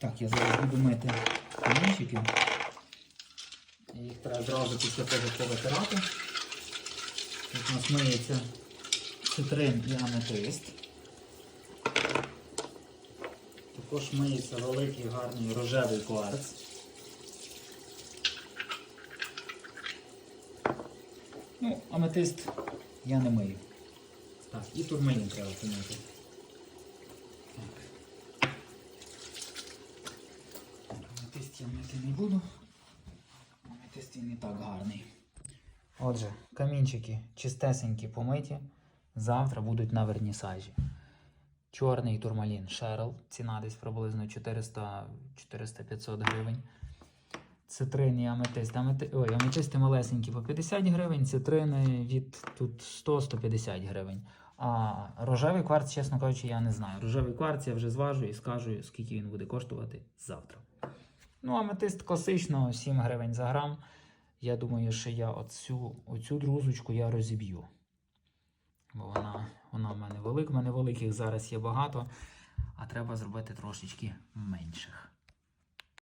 Так, я зараз буду мити камінчики. Їх треба одразу після того повитирати. Тут у нас миється цитрин і аметист. Також миється великий гарний рожевий кварц. Ну, аметист я не мию. Так, і турмалін треба помити. Так. Я мити не буду. Аметист не так гарний. Отже, камінчики чистесенькі помиті. Завтра будуть на вернісажі. Чорний турмалін Шерл. Ціна десь приблизно 400-500 гривень. Цитрин і аметист. Амети... Ой, аметисти малесенькі по 50 гривень, цитрини від тут 100-150 гривень. А рожевий кварц, чесно кажучи, я не знаю. Рожевий кварц я вже зважу і скажу, скільки він буде коштувати завтра. Ну, аметист класично 7 гривень за грам. Я думаю, що я оцю, оцю друзочку я розіб'ю. Бо вона, вона в мене велика. В мене великих зараз є багато, а треба зробити трошечки менших.